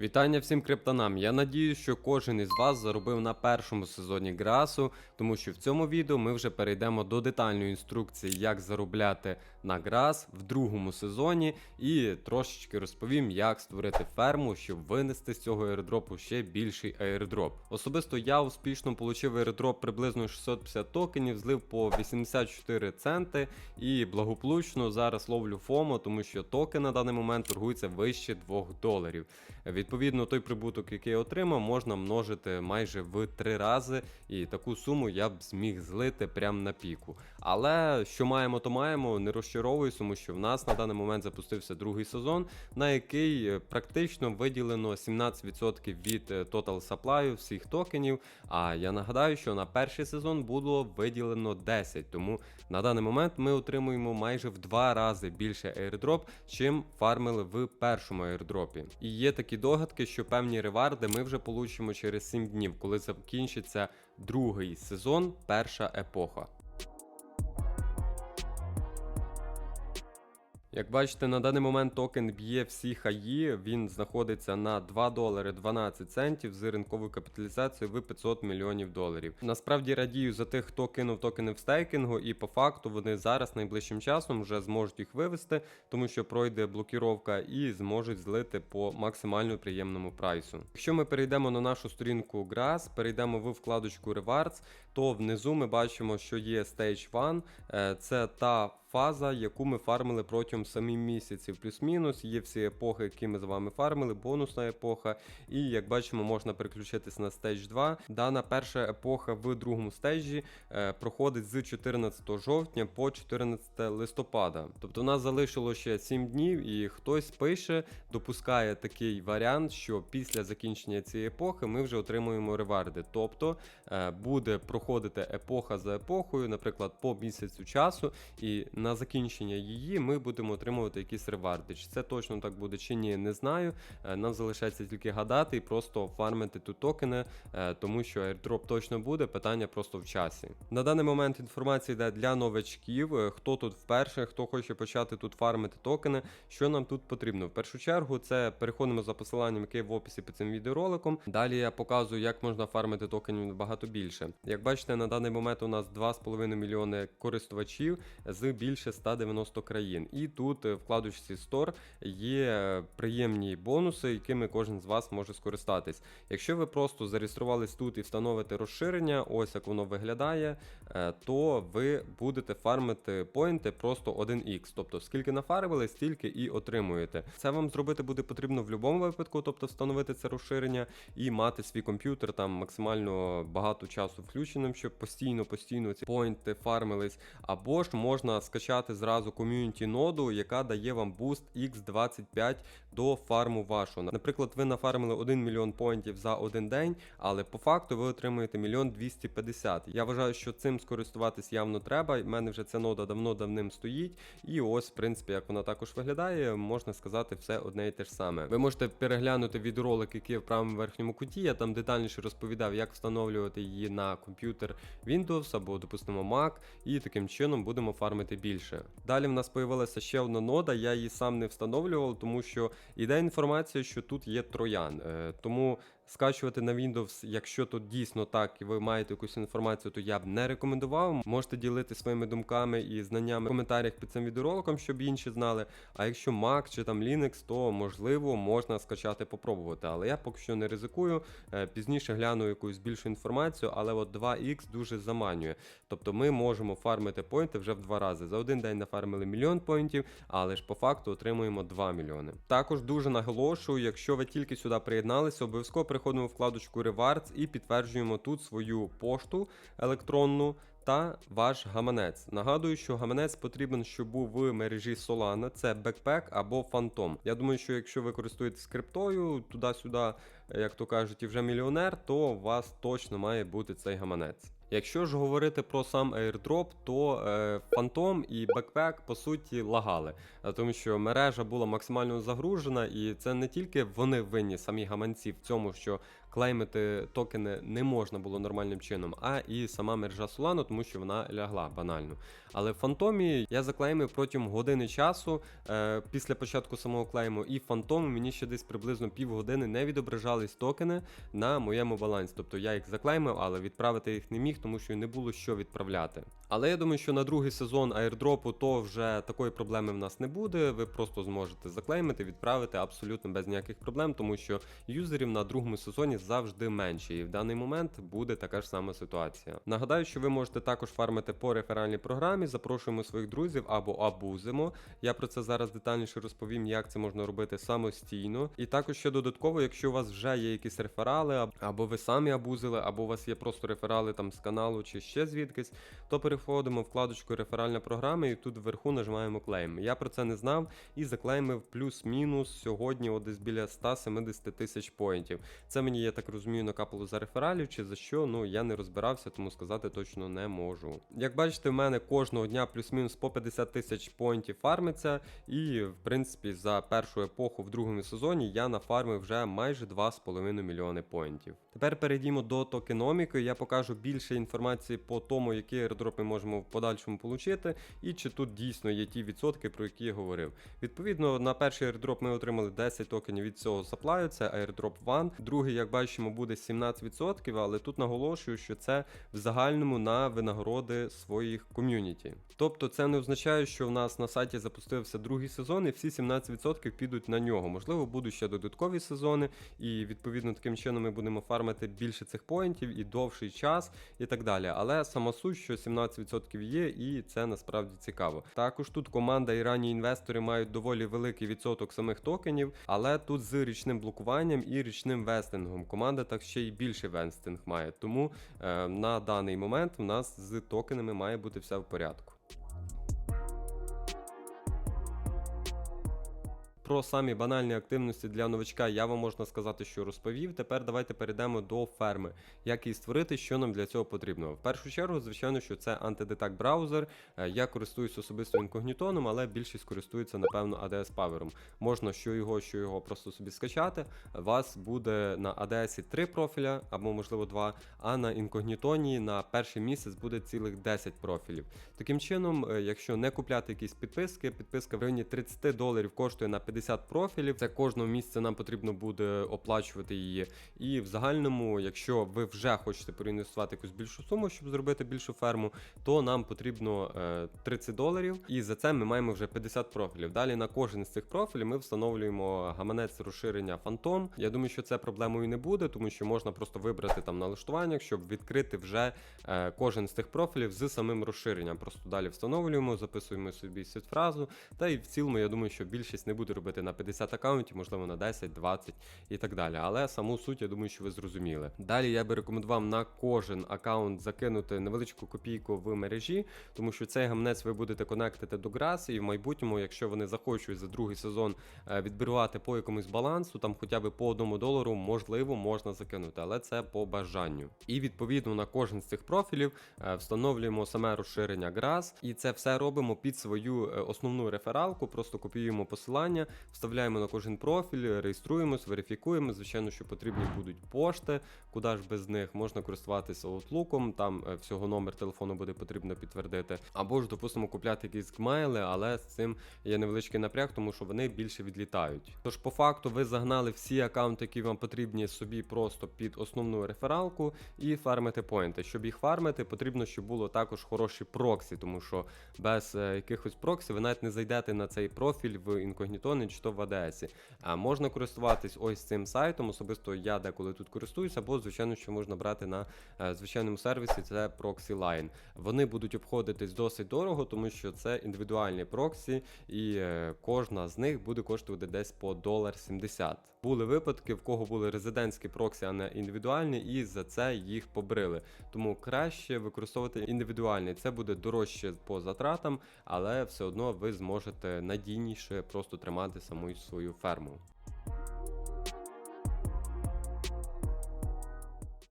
Вітання всім криптонам. Я надію, що кожен із вас заробив на першому сезоні Грасу, тому що в цьому відео ми вже перейдемо до детальної інструкції, як заробляти на Грас в другому сезоні, і трошечки розповім, як створити ферму, щоб винести з цього аеродропу ще більший аеродроп. Особисто я успішно отримав аеродроп приблизно 650 токенів, злив по 84 центи і благополучно зараз ловлю ФОМО, тому що токен на даний момент торгується вище 2 доларів. Відповідно, той прибуток, який я отримав, можна множити майже в три рази, і таку суму я б зміг злити прямо на піку. Але що маємо, то маємо, не розчаровуюсь, тому що в нас на даний момент запустився другий сезон, на який е, практично виділено 17% від е, total supply всіх токенів. А я нагадаю, що на перший сезон було виділено 10, тому на даний момент ми отримуємо майже в два рази більше airdrop, чим фармили в першому airdropі. І є такі догадки, що певні реварди ми вже получимо через 7 днів, коли закінчиться другий сезон, перша епоха. Як бачите, на даний момент токен б'є всі хаї, він знаходиться на 2 долари 12 центів з ринковою капіталізацією в 500 мільйонів доларів. Насправді радію за тих, хто кинув токени в стейкінгу, і по факту вони зараз найближчим часом вже зможуть їх вивести, тому що пройде блокіровка і зможуть злити по максимально приємному прайсу. Якщо ми перейдемо на нашу сторінку Grass, перейдемо в вкладочку Rewards, то внизу ми бачимо, що є Stage 1, е, це та фаза, яку ми фармили протягом самих місяців, плюс-мінус. Є всі епохи, які ми з вами фармили, бонусна епоха. І як бачимо, можна переключитись на стейдж 2. Дана перша епоха в другому стейджі е, проходить з 14 жовтня по 14 листопада. Тобто у нас залишило ще 7 днів, і хтось пише, допускає такий варіант, що після закінчення цієї епохи ми вже отримуємо реварди. Тобто е, буде проходити епоха за епохою, наприклад, по місяцю часу. і на закінчення її ми будемо отримувати якісь реварди. Чи це точно так буде, чи ні, не знаю. Е, Нам залишається тільки гадати і просто фармити тут токени, е, тому що airdrop точно буде, питання просто в часі. На даний момент інформація йде для новачків, е, хто тут вперше, хто хоче почати тут фармити токени. Що нам тут потрібно? В першу чергу це переходимо за посиланням, яке в описі під цим відеороликом. Далі я показую, як можна фармити токенів набагато більше. Як бачите, на даний момент у нас 2,5 мільйони користувачів з більше 190 країн. І тут е, в вкладочці Store є приємні бонуси, якими кожен з вас може скористатись. Якщо ви просто зареєструвались тут і встановите розширення, ось як воно виглядає, е, то ви будете фармити поінти просто 1х. Тобто, скільки нафармили, стільки і отримуєте. Це вам зробити буде потрібно в будь-якому випадку, тобто встановити це розширення і мати свій комп'ютер там максимально багато часу включеним, щоб постійно-постійно ці поінти фармились. Або ж можна скачати зразу ком'юніті ноду, яка дає вам буст X25 до фарму вашого. Наприклад, ви нафармили 1 мільйон поінтів за один день, але по факту ви отримуєте мільйон 250. Я вважаю, що цим скористуватись явно треба. У мене вже ця нода давно давним стоїть. І ось, в принципі, як вона також виглядає, можна сказати, все одне і те ж саме. Ви можете переглянути відеоролик, який є в правому верхньому куті. Я там детальніше розповідав, як встановлювати її на комп'ютер Windows або, допустимо, Mac, і таким чином будемо фармити більше. Далі в нас появилася ще одна нода, я її сам не встановлював, тому що іде інформація, що тут є троян. Е, Тому скачувати на Windows, якщо тут дійсно так і ви маєте якусь інформацію, то я б не рекомендував. Можете ділити своїми думками і знаннями в коментарях під цим відеороликом, щоб інші знали. А якщо Mac чи там Linux, то можливо можна скачати попробувати. Але я поки що не ризикую. Е, Пізніше гляну якусь більшу інформацію, але от 2X дуже заманює. Тобто ми можемо фармити поінти вже в два рази. Один день нафармили мільйон поінтів, але ж по факту отримуємо 2 мільйони. Також дуже наголошую, якщо ви тільки сюди приєдналися, обов'язково переходимо в вкладочку Rewards і підтверджуємо тут свою пошту електронну. Та ваш гаманець. Нагадую, що гаманець потрібен, щоб був в мережі Solana, це Backpack або Phantom. Я думаю, що якщо ви користуєтесь криптою, туди-сюди, як то кажуть, і вже мільйонер, то у вас точно має бути цей гаманець. Якщо ж говорити про сам airdrop, то е, Phantom і Backpack по суті лагали, Е, тому що мережа була максимально загружена, і це не тільки вони винні самі гаманці в цьому, що клеймити токени не можна було нормальним чином, а і сама мережа Solana, тому що вона лягла банально. Але в фантомі я заклеймив протягом години часу е, після початку самого клейму, і в фантому мені ще десь приблизно півгодини не відображались токени на моєму балансі. Тобто я їх заклеймив, але відправити їх не міг, тому що не було що відправляти. Але я думаю, що на другий сезон аірдропу то вже такої проблеми в нас не буде. Ви просто зможете заклеймити, відправити абсолютно без ніяких проблем, тому що юзерів на другому сезоні завжди менше, і в даний момент буде така ж сама ситуація. Нагадаю, що ви можете також фармити по реферальній програмі, запрошуємо своїх друзів або абузимо. Я про це зараз детальніше розповім, як це можна робити самостійно. І також ще додатково, якщо у вас вже є якісь реферали, або ви самі абузили, або у вас є просто реферали там з каналу чи ще звідкись, то переходимо в вкладочку реферальна програма і тут вверху нажимаємо клейм. Я про це не знав і заклеймив плюс-мінус сьогодні от десь біля 170 тисяч поінтів. Це мені, я так розумію, накапало за рефералів чи за що, ну я не розбирався, тому сказати точно не можу. Як бачите, в мене кожного дня плюс-мінус по 50 тисяч поінтів фармиться, і в принципі за першу епоху в другому сезоні я нафармив вже майже 2,5 мільйони поінтів. Тепер перейдімо до токеноміки. Я покажу більше інформації по тому, які ми можемо в подальшому отримати, і чи тут дійсно є ті відсотки, про які я говорив. Відповідно, на перший airdrop ми отримали 10 токенів від цього саплаю, це airdrop One. Другий, як бачимо, буде 17%, але тут наголошую, що це в загальному на винагороди своїх ком'юніті. Тобто це не означає, що в нас на сайті запустився другий сезон, і всі 17% підуть на нього. Можливо, будуть ще додаткові сезони, і відповідно таким чином ми будемо фармити більше цих поінтів і довший час, і так далі. Але сама суть, що 17% є, і це насправді цікаво. Також тут команда і ранні інвестори мають доволі великий відсоток самих токенів, але тут з річним блокуванням і річним вестингом. Команда так ще й більший венстинг має. Тому е, на даний момент в нас з токенами має бути все в порядку. Про самі банальні активності для новачка я вам можна сказати, що розповів. Тепер давайте перейдемо до ферми. Як її створити, що нам для цього потрібно. В першу чергу, звичайно, що це антидетак браузер. Е, Я користуюсь особисто інкогнітоном, але більшість користується, напевно, ADS Power. Можна що його, що його просто собі скачати. Вас буде на ADS 3 профіля, або можливо 2, а на інкогнітоні на перший місяць буде цілих 10 профілів. Таким чином, е, якщо не купляти якісь підписки, підписка в районі 30 доларів коштує на 50 профілів. Це кожного місяця нам потрібно буде оплачувати її. І в загальному, якщо ви вже хочете проінвестувати якусь більшу суму, щоб зробити більшу ферму, то нам потрібно е, 30 доларів, і за це ми маємо вже 50 профілів. Далі на кожен з цих профілів ми встановлюємо гаманець розширення Phantom. Я думаю, що це проблемою не буде, тому що можна просто вибрати там налаштування, щоб відкрити вже е, кожен з тих профілів з самим розширенням. Просто далі встановлюємо, записуємо собі фразу. Та і в цілому, я думаю, що більшість не буде робити на 50 аккаунтів, можливо на 10, 20 і так далі. Але саму суть, я думаю, що ви зрозуміли. Далі я би рекомендував на кожен аккаунт закинути невеличку копійку в мережі, тому що цей гамнець ви будете конектити до Грас, і в майбутньому, якщо вони захочуть за другий сезон е, відбирувати по якомусь балансу, там хоча б по одному долару, можливо, можна закинути, але це по бажанню. І відповідно на кожен з цих профілів е, встановлюємо саме розширення Грас, і це все робимо під свою е, основну рефералку. Просто копіюємо посилання, вставляємо на кожен профіль, реєструємось, верифікуємо. Звичайно, що потрібні будуть пошти, куди ж без них можна користуватися Outlook, там е, всього номер телефону буде потрібно підтвердити. Або ж, допустимо, купляти якісь гмайли, але з цим є невеличкий напряг, тому що вони більше відлітають. Тож, по факту, ви загнали всі аккаунти, які вам потрібні собі просто під основну рефералку і фармите поінти. Щоб їх фармити, потрібно, щоб було також хороші проксі, тому що без е, якихось проксі ви навіть не зайдете на цей профіль в інкогнітони чи то в АДС. А можна користуватись ось цим сайтом. Особисто я деколи тут користуюся, або звичайно, що можна брати на е, звичайному сервісі. Це Proxy Line. Вони будуть обходитись досить дорого, тому що це індивідуальні проксі, і е, кожна з них буде коштувати десь по долар 70. Були випадки, в кого були резидентські проксі, а не індивідуальні, і за це їх побрили. Тому краще використовувати індивідуальний. Це буде дорожче по затратам, але все одно ви зможете надійніше просто тримати саму свою ферму.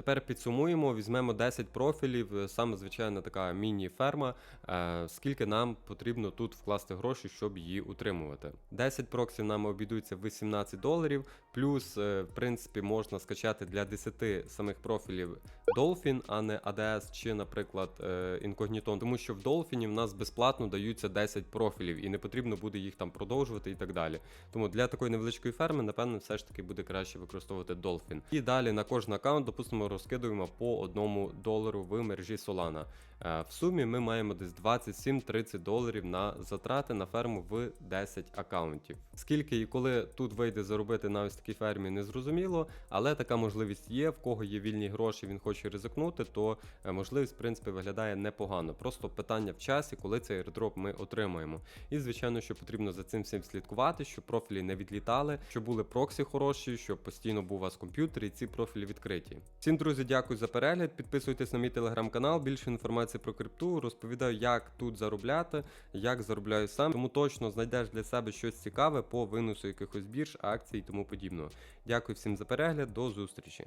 Тепер підсумуємо, візьмемо 10 профілів, е, саме звичайна така міні-ферма. Е, скільки нам потрібно тут вкласти гроші, щоб її утримувати. 10 проксів нам обійдуться в 18 доларів, плюс, е, в принципі, можна скачати для 10 самих профілів Dolphin, а не ADS чи, наприклад, Incognito, тому що в Dolphin в нас безплатно даються 10 профілів і не потрібно буде їх там продовжувати і так далі. Тому для такої невеличкої ферми, напевно, все ж таки буде краще використовувати Dolphin. І далі на кожен аккаунт, допустимо, розкидуємо по одному долару в мережі Solana. Е, В сумі ми маємо десь 27-30 доларів на затрати на ферму в 10 аккаунтів. Скільки і коли тут вийде заробити на ось такій фермі, не зрозуміло, але така можливість є. В кого є вільні гроші, він хоче ризикнути, то е, можливість, в принципі, виглядає непогано. Просто питання в часі, коли цей airdrop ми отримаємо. І звичайно, що потрібно за цим всім слідкувати, щоб профілі не відлітали, щоб були проксі хороші, щоб постійно був у вас комп'ютер і ці профілі відкриті. Всім друзі, дякую за перегляд. Підписуйтесь на мій телеграм-канал. Більше інформації про крипту. Розповідаю, як тут заробляти, як заробляю сам. Тому точно знайдеш для себе щось цікаве по виносу якихось бірж, акцій і тому подібного. Дякую всім за перегляд. До зустрічі.